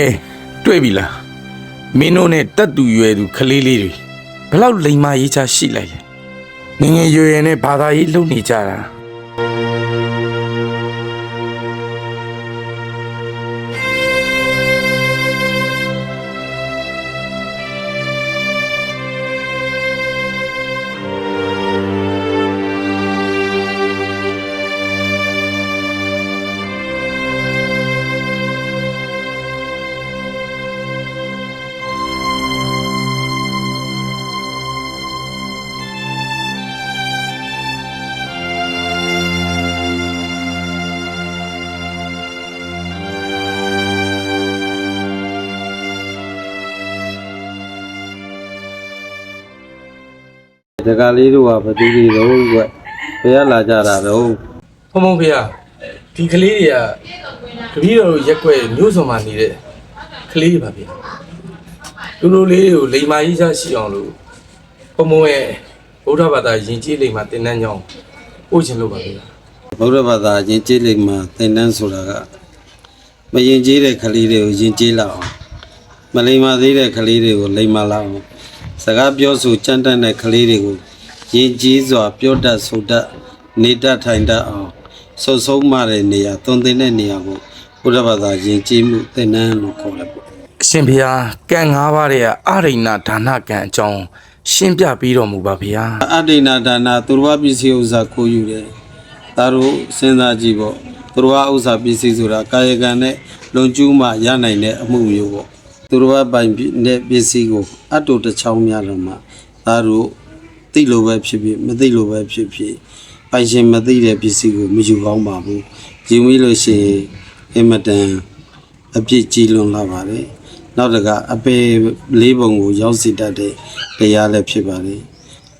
ကဲတွေ့ပြီလားမင်းတို့နဲ့တက်တူရွယ်သူကလေးလေးတွေဘလောက်လိမ်မာရေးချရှိလိုက်လဲငယ်ငယ်ရွယ်ရွယ်နဲ့ဘာသာရေးလုပ်နေကြတာ တကလေးတို့ကဘယ်သူတွေတော့ကွဘယ်ကလာကြတာတော့ဖုံဖုံဖေဟာဒီကလေးတွေကတပည့်တော်တို့ရက်ွက်မျိုးစုံမှာနေတဲ့ကလေးတွေပါဗျာလူလူလေးတွေကိုလိမ်မာရေးချရှိအောင်လို့ဖုံဖုံရဲ့ဗုဒ္ဓဘာသာယဉ်ကျေးလိမ်မာတင်တန်းကြောင်းပို့ချင်လို့ပါဗျာဗုဒ္ဓဘာသာယဉ်ကျေးလိမ့်မှာသင်တန်းဆိုတာကမယဉ်ကျေးတဲ့ကလေးတွေကိုယဉ်ကျေးလာအောင်မလိမ္မာသေးတဲ့ကလေးတွေကိုလိမ္မာလာအောင် စကားပြောဆိုကြမ်းတမ်းတဲ့ကလေးတွေကိုယဉ်ကျေးစွာ ပြောတတ်ဆိုတတ်နေတတ်ထိုင်တတ်အောင်ဆုတ်ဆုံးမတဲ့နေရာသွန်သင်တဲ့နေရာကိုဗုဒ္ဓဘာသာယဉ်ကျေးမှုသင်တန်းလို့ခေါ်တယ်ပေါ့အရှင်ဘုရားကံ၅ပါးရဲ့အရိဏဒါနကံအကြောင်းရှင်းပြပြီးတော်မူပါဗျာအတ္တိနာဒါနာသူတော်ဘာပစ္စည်းဥစ္စာခိုးယူတယ်ဒါတို့စဉ်းစားကြည့်ပေါ့သူတော်ဘာဥစ္စာပစ္စည်းဆိုတာကာယကံနဲ့လွန်ကျူးမှရနိုင်တဲ့အမှုမျိုးပေါ့ သူတော်ဘာပိုင်တဲ့ပစ္စည်းကိုအတုတစ်ချောင်းများတော့မှဒါတို့သိလို့ပဲဖြစ်ဖြစ်မသိလို့ပဲဖြစ်ဖြစ်ပိုင်ရှင်မသိတဲ့ပစ္စည်းကိုမယူကောင်းပါဘူးယူမိလို့ရှိရင်အင်မတန်အပြစ်ကြီးလွန်လာပါတယ်နောက်တကအပေလေးပုံကိုရောက်စီတတ်တဲ့တရားလည်းဖြစ်ပါတယ်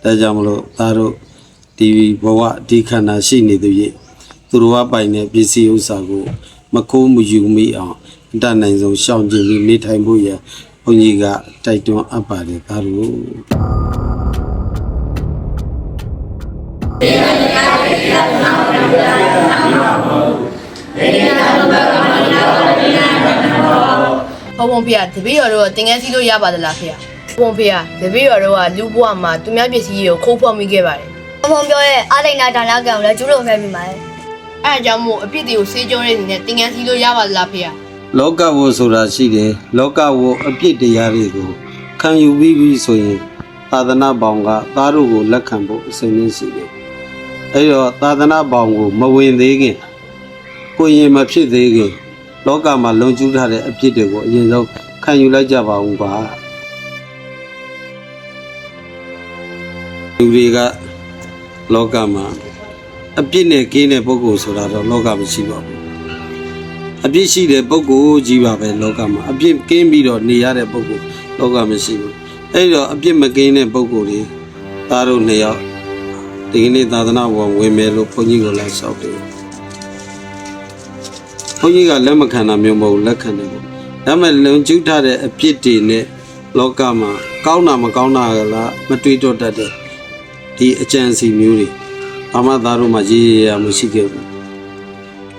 ဒါကြောင့်မလို့သားတို့ဒီဘဝဒီခန္ဓာရှိနေသူရဲ့သူတော်ဘာပိုင်တဲ့ပစ္စည်းဥစ္စာကိုမခိုးမယူမိအောင် အတတ်နိုင်ဆုံးရှောင်ကျဉ်ပြီးနေထိုင်ဖို့ရဘုန်းကြီးကတိုက်တွန်းအပ်ပါတယ်သားတို့ဘုံဘုံဖေတပည့်တော်တို့ကတင်ငန်းစီလို့ရပါသလားဖေဘုံဖေတပည့်တော်တို့ကလူဘဝမှာသူများပစ္စည်းတွေကိုခိုးဖောက်မိခဲ့ပါတယ်ဘုံပြောရဲ့အာလိန်နာဒါနကံကိုလည်းကျူးလွန်ခဲ့ပြီမှာလေအဲအကြောင်းမို့အပြစ်တွေကိုစေးကြောတဲ့အနေနဲ့တင်ငန်းစီလို့ရပါသလားဖေ လောကဝိဆိုတာရှိတယ်လောကဝိအပြစ်တရားတွေကိုခံယူပြီးပြီဆိုရင်သာသနာပေါင်းကသားတို့ကိုလက်ခံဖို့အစဉ်ရင်းရှိတယ်အဲတော့သာသနာပေါင်းကိုမဝင်သေးခင်ကိုရင်မဖြစ်သေးခင်လောကမှာလုံကျူးထားတဲ့အပြစ်တွေကိုအရင်ဆုံးခံယူလိုက်ကြပါဦးပါလူတွေကလောကမှာအပြစ်နဲ့ကင်းတဲ့ပုဂ္ဂိုလ်ဆိုတာတော့လောကမရှိပါဘူး အပြစ်ရှိတဲ့ပုဂ္ဂိုလ်ကြီးပါပဲလောကမှာအပြစ်ကင်းပြီးတော့နေရတဲ့ပုဂ္ဂိုလ်လောကမရှိဘူးအဲ့တော့အပြစ်မကင်းတဲ့ပုဂ္ဂိုလ်တွေသားတို့နှစ်ယောက်ဒီကနေ့သာသနာ့ဘဝဝင်မယ်လို့ဘုန်းကြီးကလည်းဆောက်တယ်ဘုန်းကြီးကလက်မခံတာမျိုးမဟုတ်လက်ခံတယ်ပေါ့ဒါမဲ့လုံကျူးထားတဲ့အပြစ်တွေနဲ့လောကမှာကောင်းတာမကောင်းတာကလားမတွေးတော့တတ်တဲ့ဒီအကြံစီမျိုးတွေဘာမှသားတို့မှရေးရရမရှိခဲ့ဘူး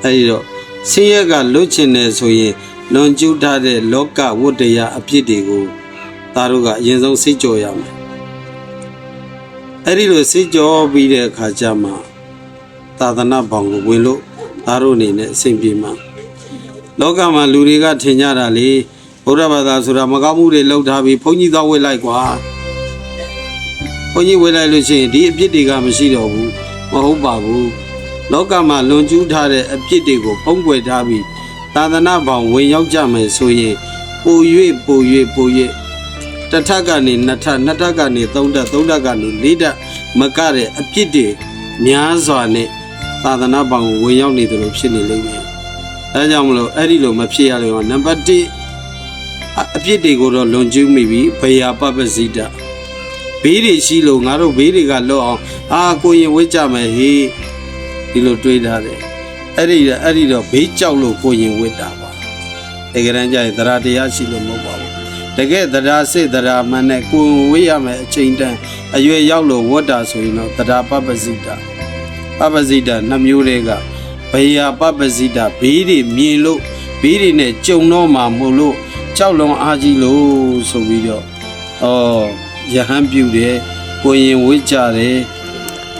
အဲဒီတော့ ဆင်းရဲကလွတ်ချင်တယ်ဆိုရင်လွန်ကျူးထားတဲ့လောကဝတ္တရားအပြစ်တွေကိုသားတို့ကအရင်ဆုံးစိတ်ကြော်ရမယ်အဲဒီလိုစိတ်ကြော်ပြီးတဲ့အခါကျမှသာသနာဘောင်ကိုဝင်လို့သားတို့အနေနဲ့အဆင်ပြေမှာလောကမှာလူတွေကထင်ကြတာလေဘုရားဘာသာဆိုတာမကောင်းမှုတွေလှုပ်ထားပြီးဘုန်းကြီးသွားဝေလိုက်ကွာဘုန်းကြီးဝေလိုက်လို့ရှိရင်ဒီအပြစ်တွေကမရှိတော့ဘူးမဟုတ်ပါဘူး လောကမှာလွန်ကျူးထားတဲ့အပြစ်တွေကိုပုံကွယ်ထားပြီးသာသနာပေါင်းဝင်ရောက်ကြမယ်ဆိုရင်ပို၍ပို၍ပို၍တစ်ထပ်ကနေနှစ်ထပ်နှစ်ထပ်ကနေသုံးထပ်သုံးထပ်ကနေလေးထပ်မကတဲ့အပြစ်တွေများစွာနဲ့သာသနာပေါင်းကိုဝင်ရောက်နေတယ်လို့ဖြစ်နေလိမ့်မယ်။အဲဒါကြောင့်မလို့အဲ့ဒီလိုမဖြစ်ရလို့နံပါတ်1အအပြစ်တွေကိုတော့လွန်ကျူးမိပြီဘေယာပပစိတဘေးတွေရှိလို့ငါတို့ဘေးတွေကလွတ်အောင်အာကိုရင်ဝစ်ကြမယ်ဟေး ဒီလိုတွေးထားတယ်အဲ့ဒီအဲ့ဒီတော့ဘေးကြောက်လို့ကိုရင်ဝစ်တာပါတကယ်တမ်းကျရင်သရတရားရှိလို့မဟုတ်ပါဘူးတကယ်သရစစ်သရမှန်နဲ့ကိုရင်ဝစ်ရမယ်အချိန်တန်အရွယ်ရောက်လို့ဝတ်တာဆိုရင်တော့သရပပစိတာပပစိတာနှမျိုးတွေကဘေယပပစိတာဘေးတွေမြင်လို့ဘေးတွေနဲ့ကြုံတော့မှမဟုတ်လို့ကြောက်လွန်အားကြီးလို့ဆိုပြီးတော့ဩယဟန်ပြူတယ်ကိုရင်ဝိကြတယ်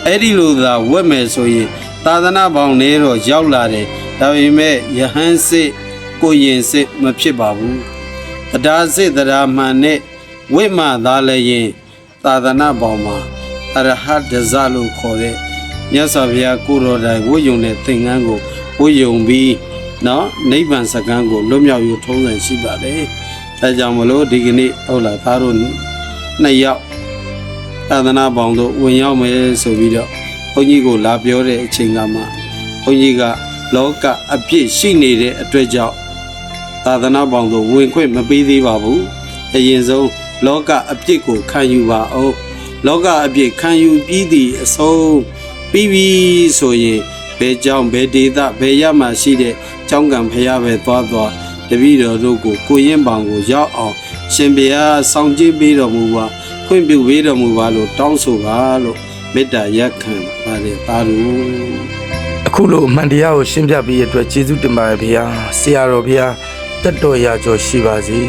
အဲ့ဒီလိုသာဝက်မယ်ဆိုရင် သာသနာပေါင်းနေတော့ရောက်လာတယ်ဒါပေမဲ့ယဟန်စစ်ကိုရင်စစ်မဖြစ်ပါဘူးတရားစစ်တရားမှန်နဲ့ဝိမာသားလည်းရင်သာသနာပေါင်းမှာအရဟတဇလို့ခေါ်တဲ့မြတ်စွာဘုရားကိုယ်တော်တိုင်ဝိယုံတဲ့သင်္ကန်းကိုဝိယုံပြီးနော်နိဗ္ဗာန်စကံကိုလွတ်မြောက်ယူထုံးစံရှိပါတယ်။ဒါကြောင့်မလို့ဒီကနေ့ဟုတ်လားသားတို့နှစ်ယောက်သာသနာပေါင်းတို့ဝင်ရောက်မယ်ဆိုပြီးတော့ ဘုန်းကြီးကိုလာပြောတဲ့အချိန်ကမှဘုန်းကြီးကလောကအပြစ်ရှိနေတဲ့အတွက်ကြောင့်သာသနာပေါင်းတို့ဝင်ခွင့်မပေးသေးပါဘူး။အရင်ဆုံးလောကအပြစ်ကိုခံယူပါအောင်။လောကအပြစ်ခံယူပြီးသည့်အဆုံးပြီးပြီဆိုရင်ဘယ်ကြောင့်ဘယ်ဒေသဘယ်ရမှရှိတဲ့ကျောင်းကံဖျားပဲသွားသွားတပည့်တော်တို့ကိုကိုရင်ပောင်ကိုရောက်အောင်ရှင်ဘုရားဆောင်ကြည့်ပေးတော်မူပါခွင့်ပြုပေးတော်မူပါလို့တောင်းဆိုပါလို့ မေတ္တာရက်ခံပါတယ်သားတို့အခုလိုအမှန်တရားကိုရှင်းပြပေးရတဲ့အတွက်ကျေးဇူးတင်ပါတယ်ဗျာဆရာတော်ဗျာတက်တော်ရာကျော်ရှိပါစေ